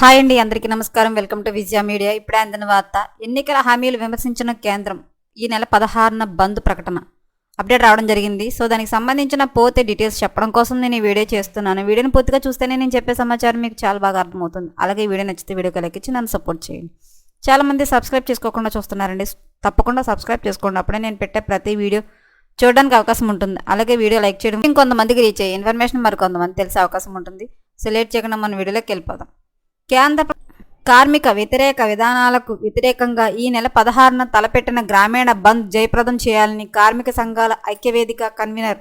Hi అండి అందరికీ నమస్కారం. Welcome to Vijaya media. ఇప్పుడే అందిన వార్త ఎన్నికల హామీలు విమర్శించిన కేంద్రం ఈ నెల పదహారున బంద్ ప్రకటన. అప్డేట్ రావడం జరిగింది. సో దానికి సంబంధించిన పోతే డీటెయిల్స్ చెప్పడం కోసం నేను ఈ వీడియో చేస్తున్నాను. వీడియోని పూర్తిగా చూస్తేనే నేను చెప్పే సమాచారం మీకు చాలా బాగా అర్థమవుతుంది. అలాగే వీడియో నచ్చితే వీడియోకి లెక్కించి నన్ను సపోర్ట్ చేయండి. చాలామంది సబ్స్క్రైబ్ చేసుకోకుండా చూస్తున్నారండి. తప్పకుండా సబ్స్క్రైబ్ చేసుకోండి. అప్పుడే నేను పెట్టే ప్రతి వీడియో చూడడానికి అవకాశం ఉంటుంది. అలాగే వీడియో లైక్ చేయడం ఇంకొంతమందికి రీచ్ అయ్యే ఇన్ఫర్మేషన్ మరి కొంతమంది తెలిసే అవకాశం ఉంటుంది. సో లేట్ చేయకుండా మన వీడియోలోకి వెళ్ళిపోదాం. కేంద్ర కార్మిక వ్యతిరేక విధానాలకు వ్యతిరేకంగా ఈ నెల పదహారున తలపెట్టిన గ్రామీణ బంద్ జయప్రదం చేయాలని కార్మిక సంఘాల ఐక్యవేదిక కన్వీనర్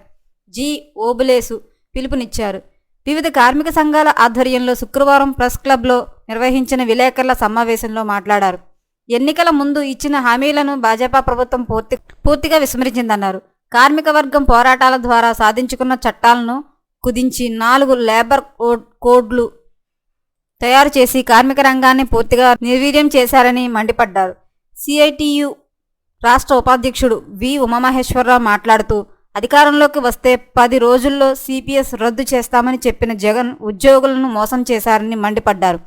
జి. ఓబులేసు పిలుపునిచ్చారు. వివిధ కార్మిక సంఘాల ఆధ్వర్యంలో శుక్రవారం ప్రెస్ క్లబ్లో నిర్వహించిన విలేకరుల సమావేశంలో మాట్లాడారు. ఎన్నికల ముందు ఇచ్చిన హామీలను భాజపా ప్రభుత్వం పూర్తి పూర్తిగా విస్మరించిందన్నారు. కార్మిక వర్గం పోరాటాల ద్వారా సాధించుకున్న చట్టాలను కుదించి నాలుగు లేబర్ కోడ్ కోడ్లు తయారు చేసి కార్మిక రంగాన్ని పూర్తిగా నిర్వీర్యం చేశారని మండిపడ్డారు. సిఐటియు రాష్ట్ర ఉపాధ్యక్షుడు వి. ఉమామహేశ్వరరావు మాట్లాడుతూ అధికారంలోకి వస్తే పది రోజుల్లో సిపిఎస్ రద్దు చేస్తామని చెప్పిన జగన్ ఉద్యోగులను మోసం చేశారని మండిపడ్డారు.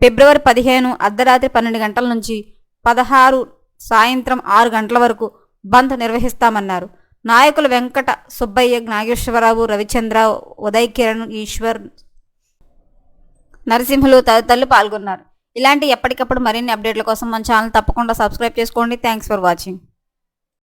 ఫిబ్రవరి పదిహేను అర్ధరాత్రి పన్నెండు గంటల నుంచి పదహారు సాయంత్రం ఆరు గంటల వరకు బంద్ నిర్వహిస్తామన్నారు. నాయకులు వెంకట సుబ్బయ్య నాగేశ్వరరావు రవిచంద్ర ఉదయ్ కిరణ్ ఈశ్వర్ నరసింహులు తదితరులు పాల్గొన్నారు. ఇలాంటి ఎప్పటికప్పుడు మరిన్ని అప్డేట్ల కోసం మన ఛానల్ తప్పకుండా సబ్స్క్రైబ్ చేసుకోండి. Thanks for watching